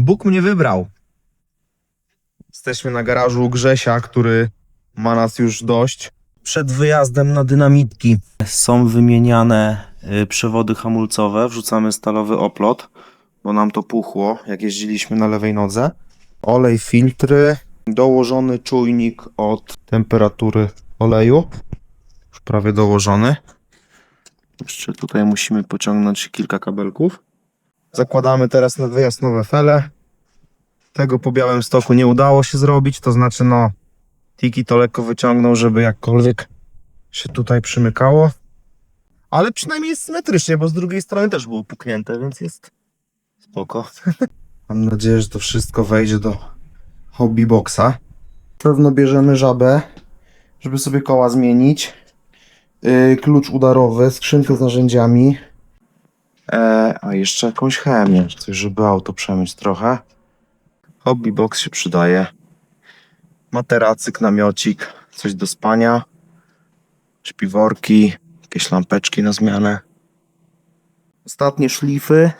Bóg mnie wybrał. Jesteśmy na garażu Grzesia, który ma nas już dość. Przed wyjazdem na dynamitki są wymieniane y, przewody hamulcowe. Wrzucamy stalowy oplot, bo nam to puchło, jak jeździliśmy na lewej nodze. Olej, filtry, dołożony czujnik od temperatury oleju. Już prawie dołożony. Jeszcze tutaj musimy pociągnąć kilka kabelków. Zakładamy teraz na wyjazd nowe fele. Tego po białym stoku nie udało się zrobić, to znaczy no Tiki to lekko wyciągnął, żeby jakkolwiek się tutaj przymykało. Ale przynajmniej jest symetrycznie, bo z drugiej strony też było puknięte, więc jest spoko. Mam nadzieję, że to wszystko wejdzie do hobby boxa. Pewno bierzemy żabę, żeby sobie koła zmienić. Yy, klucz udarowy, skrzynkę z narzędziami. E, a jeszcze jakąś chemię, coś, żeby auto przemyć trochę. Hobby box się przydaje. Materacyk, namiocik, coś do spania. Śpiworki, jakieś lampeczki na zmianę. Ostatnie szlify.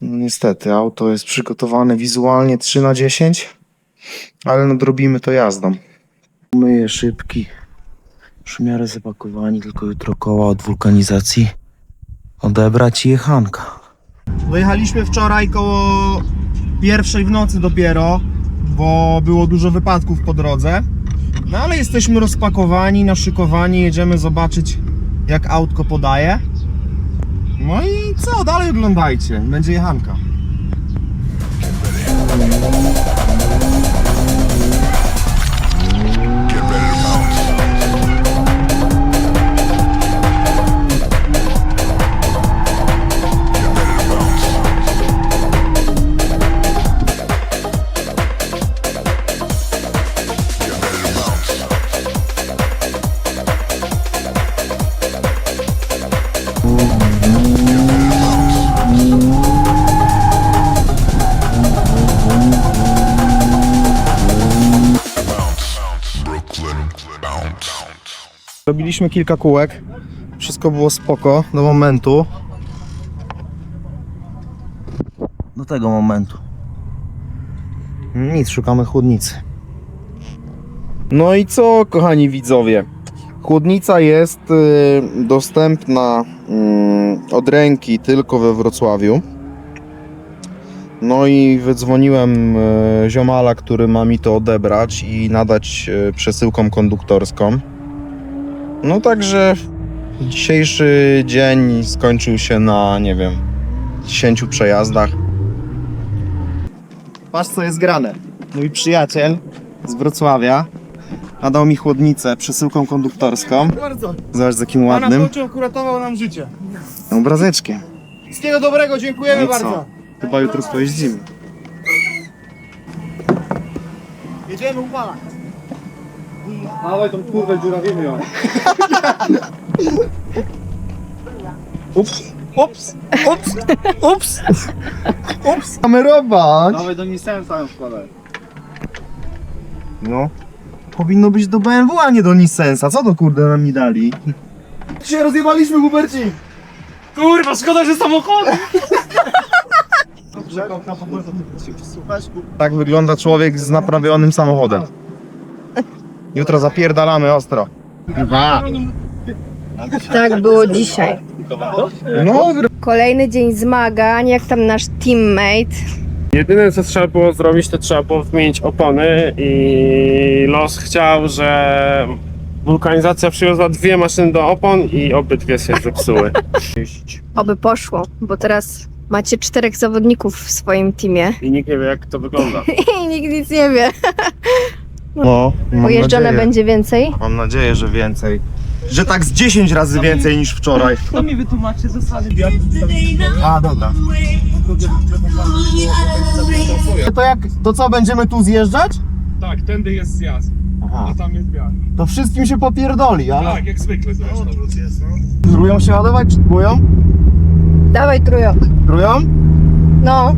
No niestety, auto jest przygotowane wizualnie 3 na 10 ale nadrobimy to jazdą. Myję szybki. Już w miarę zapakowani, tylko jutro koła od wulkanizacji odebrać i jechanka. Wyjechaliśmy wczoraj koło pierwszej w nocy dopiero, bo było dużo wypadków po drodze. No ale jesteśmy rozpakowani, naszykowani, jedziemy zobaczyć jak autko podaje. No i co, dalej oglądajcie, będzie jechanka. Robiliśmy kilka kółek. Wszystko było spoko do momentu. Do tego momentu. Nic, szukamy chłodnicy. No i co, kochani widzowie? Chłodnica jest y, dostępna y, od ręki tylko we Wrocławiu. No i wydzwoniłem y, ziomala, który ma mi to odebrać i nadać y, przesyłką konduktorską. No także dzisiejszy dzień skończył się na, nie wiem, 10 przejazdach. Patrz co jest grane. Mój przyjaciel z Wrocławia nadał mi chłodnicę przesyłką konduktorską. Bardzo. Zobacz z jakim Pana ładnym Pociąg uratował nam życie. obrazeczkiem. Wszystkiego dobrego, dziękujemy No i co? bardzo. Chyba jutro pojeździmy. Jedziemy upalać. Dawaj tą kurwę dziurawimy ją. Ups, Ups, ups, ups. ups. Kamerować! Dawaj do Nissensa ją wkładaj. No. Powinno być do BMW, a nie do Nissensa. Co to kurde nam mi dali? Dzisiaj rozjebaliśmy Huberci. Kurwa, szkoda, że samochody. Tak wygląda człowiek z naprawionym samochodem. Jutro zapierdalamy ostro. Dwa. Tak było dzisiaj. No, Kolejny dzień zmagań, jak tam nasz teammate. Jedyne co trzeba było zrobić, to trzeba było wymienić opony i los chciał, że wulkanizacja przywiozła dwie maszyny do opon i obydwie się zepsuły. Oby poszło, bo teraz macie czterech zawodników w swoim teamie I nikt nie wie jak to wygląda. i nikt nic nie wie. no mam Pojeżdżane nadzieję. będzie więcej. Mam nadzieję, że więcej. Że tak z 10 razy więcej niż wczoraj. Kto mi wytłumaczy zasady A, dobra. To jak, to co, będziemy tu zjeżdżać? Tak, tędy jest zjazd, Aha. tam jest wjazd. To wszystkim się popierdoli, ale... Tak, jak zwykle zresztą. Próbują się ładować, czy próbują? Dawaj trujo. Próbują? No.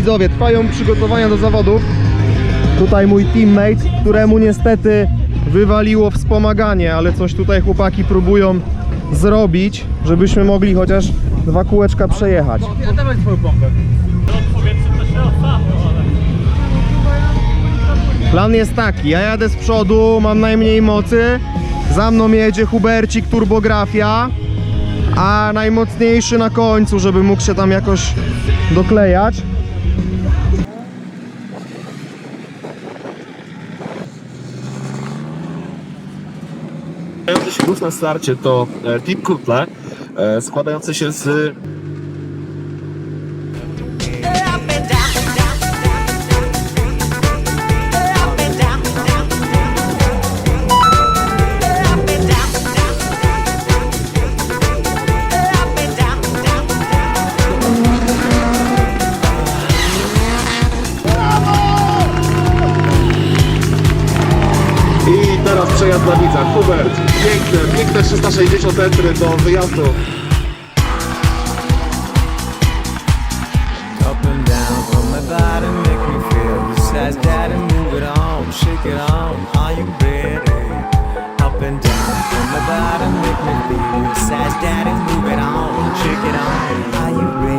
Widzowie, trwają przygotowania do zawodów. Tutaj mój teammate, któremu niestety wywaliło wspomaganie, ale coś tutaj chłopaki próbują zrobić, żebyśmy mogli chociaż dwa kółeczka przejechać. Pompę. Plan jest taki, ja jadę z przodu, mam najmniej mocy, za mną jedzie Hubercik Turbografia, a najmocniejszy na końcu, żeby mógł się tam jakoś doklejać. Ruch na starcie to e, Team Kurtle, e, składający się z 360 metry do wyjazdu. Up and down from make me feel move it on, shake it on. Are you ready? Up and down from make me feel move it on, shake it on. Are you ready?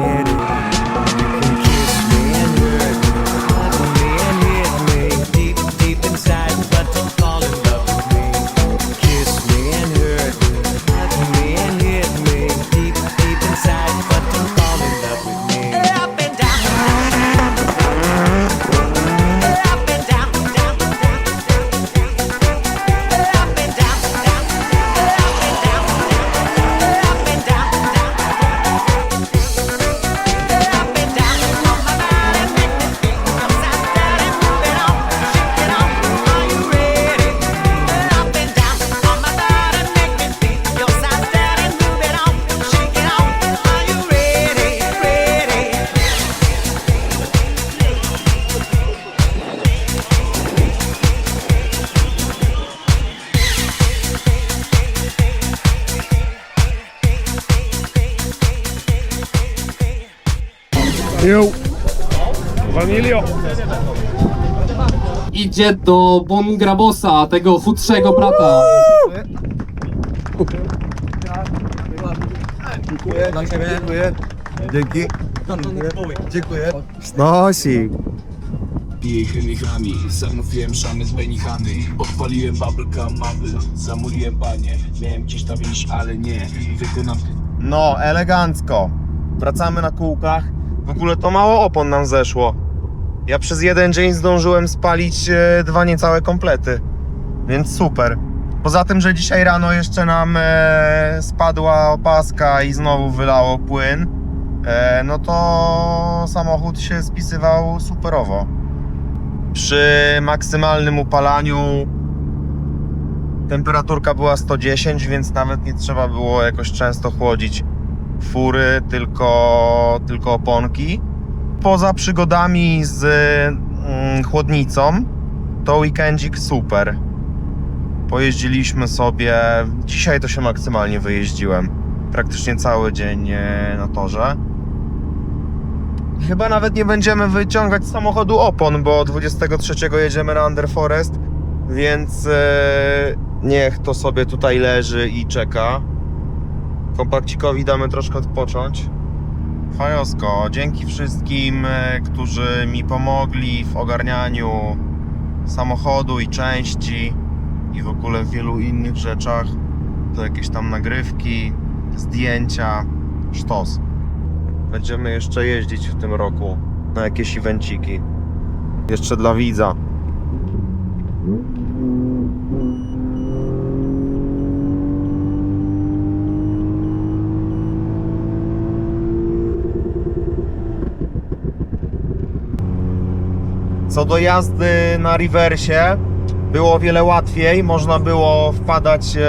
Vanilio! Idzie do Bon Grabosa, tego chudszego brata. Snosi. Piję chemikami, zamówiłem szamy z Benihany Odpaliłem bubblegum mable, zamówiłem panie Miałem gdzieś tam iść, ale nie Wykonam No, elegancko. Wracamy na kółkach. W ogóle to mało opon nam zeszło. Ja przez jeden dzień zdążyłem spalić e, dwa niecałe komplety. Więc super. Poza tym, że dzisiaj rano jeszcze nam e, spadła opaska i znowu wylało płyn, e, no to samochód się spisywał superowo. Przy maksymalnym upalaniu temperaturka była 110, więc nawet nie trzeba było jakoś często chłodzić fury, tylko, tylko oponki. Poza przygodami z mm, chłodnicą, to weekendzik super. Pojeździliśmy sobie, dzisiaj to się maksymalnie wyjeździłem. Praktycznie cały dzień e, na torze. Chyba nawet nie będziemy wyciągać z samochodu opon, bo 23 jedziemy na Underforest, więc e, niech to sobie tutaj leży i czeka. Kompakcikowi damy troszkę odpocząć. Fajosko, dzięki wszystkim, e, którzy mi pomogli w ogarnianiu samochodu i części i w ogóle w wielu innych rzeczach. To jakieś tam nagrywki, zdjęcia, sztos. Będziemy jeszcze jeździć w tym roku na jakieś evenciki. Jeszcze dla widza. Co do jazdy na rewersie, było o wiele łatwiej. Można było wpadać e,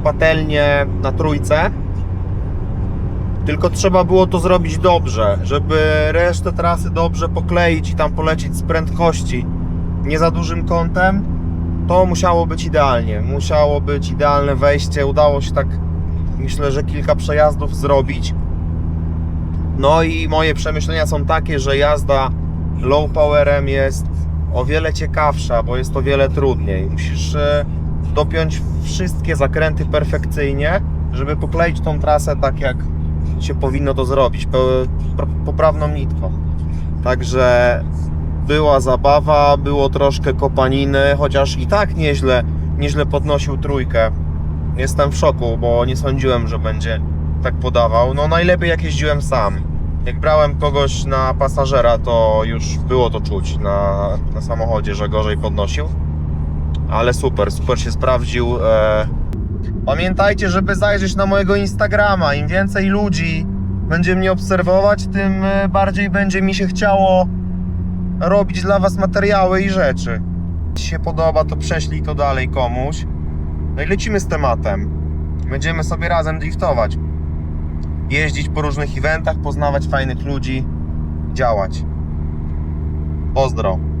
w patelnię na trójce. Tylko trzeba było to zrobić dobrze, żeby resztę trasy dobrze pokleić i tam polecieć z prędkości nie za dużym kątem. To musiało być idealnie. Musiało być idealne wejście. Udało się tak, myślę, że kilka przejazdów zrobić. No i moje przemyślenia są takie, że jazda low powerem jest o wiele ciekawsza, bo jest o wiele trudniej. Musisz e, dopiąć wszystkie zakręty perfekcyjnie, żeby pokleić tą trasę tak, jak się powinno to zrobić, poprawną nitką. Także była zabawa, było troszkę kopaniny, chociaż i tak nieźle, nieźle podnosił trójkę. Jestem w szoku, bo nie sądziłem, że będzie tak podawał. No najlepiej jak jeździłem sam. Jak brałem kogoś na pasażera, to już było to czuć na, na samochodzie, że gorzej podnosił. Ale super, super się sprawdził. E... Pamiętajcie, żeby zajrzeć na mojego Instagrama. Im więcej ludzi będzie mnie obserwować, tym e, bardziej będzie mi się chciało robić dla Was materiały i rzeczy. Jeśli się podoba, to prześlij to dalej komuś. No i lecimy z tematem. Będziemy sobie razem driftować. Jeździć po różnych eventach, poznawać fajnych ludzi, działać. Pozdro.